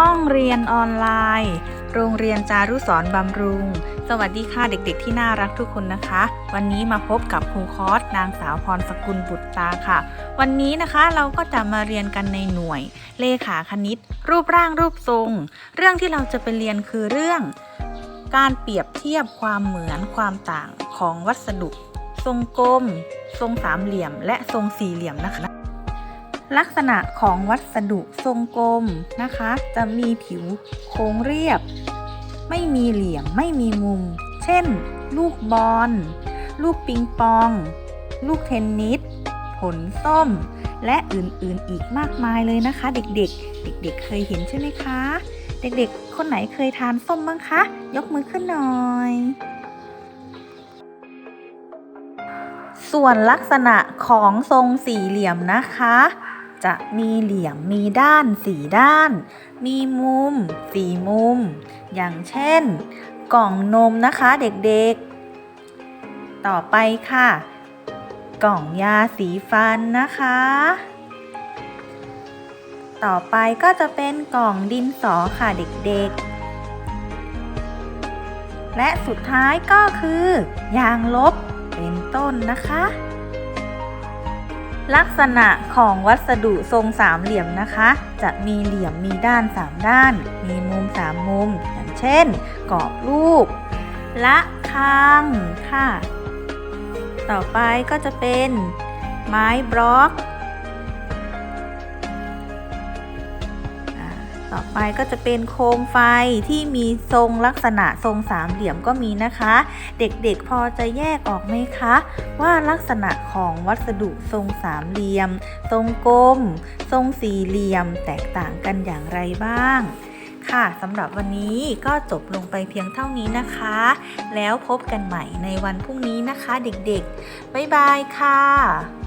ห้องเรียนออนไลน์ โรงเรียนจารุสอนบำรุง สวัสดีค่ะเด็กๆที่น่ารักทุกคนนะคะ วันนี้มาพบกับครูคอสนางสาวพรสกุลบุตรตาค่ะ วันนี้นะคะเราก็จะมาเรียนกันในหน่วย เลขาคณิต รูปร่างรูปทรง เรื่องที่เราจะไปเรียนคือเรื่อง การเปรียบเทียบความเหมือนความต่างของวัสดุ ทรงกลม ทรงสามเหลี่ยม และทรงสี่เหลี่ยมนะคะ ลักษณะของวัสดุทรงกลมนะคะ จะมีผิวโค้งเรียบ ไม่มีเหลี่ยมไม่มีมุม เช่น ลูกบอล ลูกปิงปอง ลูกเทนนิส ผลส้ม และอื่นๆอีกมากมายเลยนะคะ เด็กๆ เด็กๆ เคยเห็นใช่ไหมคะ เด็กๆ คนไหนเคยทานส้มบ้างคะ ยกมือขึ้นหน่อยส่วนลักษณะของทรงสี่เหลี่ยมนะคะ จะมีเหลี่ยมมีด้านสี่ด้าน มีมุมสี่มุม อย่างเช่น กล่องนมนะคะเด็กๆ ต่อไปค่ะ กล่องยาสีฟันนะคะ ต่อไปก็จะเป็นกล่องดินสอค่ะเด็กๆและสุดท้ายก็คือ ยางลบเป็นต้นนะคะ ลักษณะของวัสดุทรงสามเหลี่ยมนะคะ จะมีเหลี่ยมมีด้านสามด้าน มีมุมสามมุม อย่างเช่น กรอบรูป ละคังค่ะ ต่อไปก็จะเป็นไม้บล็อก ต่อไปก็จะเป็นโคมไฟที่มีทรงลักษณะทรงสามเหลี่ยมก็มีนะคะ เด็กๆพอจะแยกออกไหมคะ ว่าลักษณะของวัสดุทรงสามเหลี่ยม ทรงกลม ทรงสี่เหลี่ยม แตกต่างกันอย่างไรบ้างค่ะสำหรับวันนี้ก็จบลงไปเพียงเท่านี้นะคะ แล้วพบกันใหม่ในวันพรุ่งนี้นะคะเด็กๆ บ๊ายบายค่ะ